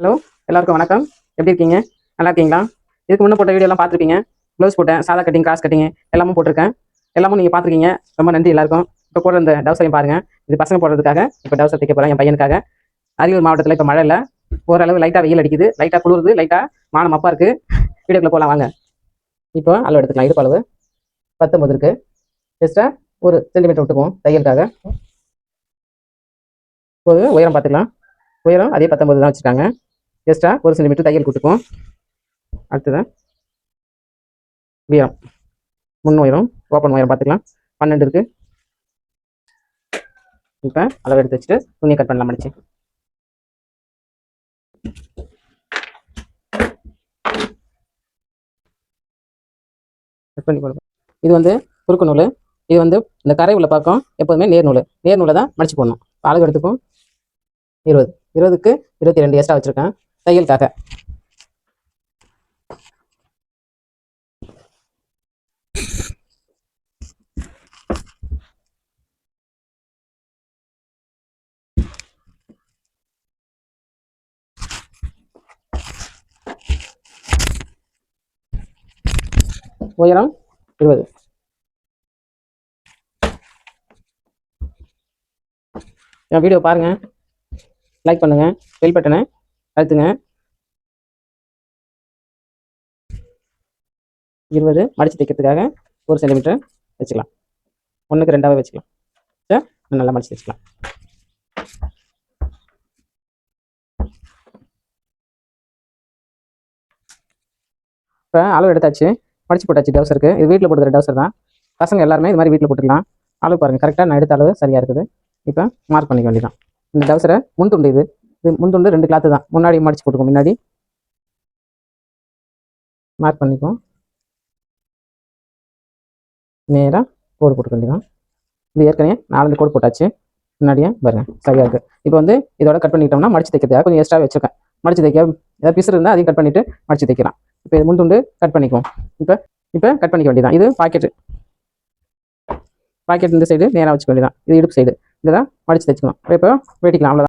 Hello எல்லாருக்கும் வணக்கம். எப்படி இருக்கீங்க? நல்லா இருக்கீங்களா? இதுக்கு முன்னே போட்ட வீடியோலாம் பார்த்துருக்கீங்க ப்ளவுஸ் போட்டேன் சாதா கட்டிங் கிராஸ் கட்டிங் எல்லாமும் போட்டிருக்கேன். எல்லாமும் நீங்கள் பார்த்துருக்கீங்க. ரொம்ப நன்றி எல்லாருக்கும். இப்போ போடுற இந்த டவுசரையும் பாருங்கள் இது பசங்க போடுறதுக்காக இப்போ டவுசர் தைக்க போகிறேன் என் பையனுக்காக. அரியலூர் மாவட்டத்தில் இப்போ மழை இல்லை. ஓரளவு லைட்டாக வெயில் அடிக்குது. லைட்டாக குளிருது. லைட்டாக மானம் அப்பா இருக்குது வீடியோக்குள்ளே போகலாம் வாங்க. இப்போ அளவு எடுத்துக்கலாம். இடுப்பு அளவு பத்தொம்பது இருக்குது எக்ஸ்ட்ரா ஒரு சென்டிமீட்டர் விட்டுக்குவோம் தையலுக்காக. இப்போது உயரம் பார்த்துக்கலாம். உயரம் அதே பத்தொம்பது தான் வச்சுருக்காங்க. எக்ஸ்ட்ரா ஒரு சென்டிமீட்டர் தையல் கொடுத்துப்போம் அடுத்தது உயரம் முன் உயரம் ஓப்பன் உயரம் பார்த்துக்கலாம். பன்னெண்டு இருக்கு. இப்போ அளவு எடுத்து வச்சுட்டு துணியை கட் பண்ணலாம் மடிச்சு கட் பண்ணி கொடுப்போம் இது வந்து குறுக்கு நூல். இது வந்து இந்த கரை உள்ள பக்கம் எப்போதுமே நேர் நூல். நேர் நூலை தான் மடிச்சு போடணும். அளவு எடுத்துக்கும் இருபது. இருபதுக்கு இருபத்தி ரெண்டு எக்ஸ்ட்ரா வச்சுருக்கேன். தையலுக்காக உயரம் இருபது. என் வீடியோ பாருங்கள் லைக் பண்ணுங்கள் பெல் பட்டனை அழுத்துங்க இருபது. மடிச்சு தைக்கிறதுக்காக ஒரு சென்டிமீட்டர் வச்சுக்கலாம். ஒன்றுக்கு ரெண்டாவே வச்சுக்கலாம். சார் நல்லா மடிச்சு வச்சுக்கலாம். இப்போ அளவு எடுத்தாச்சு. மடிச்சு போட்டாச்சு டவுசருக்கு இது வீட்டில் போடுற டவுசர் தான். பசங்க எல்லாருமே இது மாதிரி வீட்டில் போட்டுக்கலாம். அளவு பாருங்கள் கரெக்டாக நான் எடுத்த அளவு சரியாக இருக்குது. இப்போ மார்க் பண்ணிக்க வேண்டியதான் இந்த டவுசரை முன் துண்டு இது. இது முன் துண்டு ரெண்டு கிளாத்து தான். முன்னாடி மடிச்சு போட்டுக்கோ முன்னாடி. மார்க் பண்ணிக்குவோம் நேராக கோடு போட்டுக்க வேண்டியதான் இது ஏற்கனவே நாலஞ்சு கோடு போட்டாச்சு. முன்னாடியே பாருங்க சரியாக இருக்குது இப்போ வந்து இதோட கட் பண்ணிட்டோம்னா மடிச்சு தைக்கிறதுக்காக கொஞ்சம் எக்ஸ்ட்ரா வச்சிருக்கேன். மடிச்சு தைக்க ஏதாவது பிசு இருந்தால் அதையும் கட் பண்ணிட்டு மடிச்சு தைக்கலாம். இப்போ இது முன் துண்டு கட் பண்ணிக்குவோம். இப்போ இப்போ கட் பண்ணிக்க வேண்டியதான் இது பாக்கெட்டு பாக்கெட் இந்த சைடு நேராக வச்சுக்க வேண்டியதான் இது இடுப்பு சைடு இதெல்லாம் மடிச்சு தைச்சுக்கணும். இப்போ வெட்டிக்கலாம் அவ்வளோதான்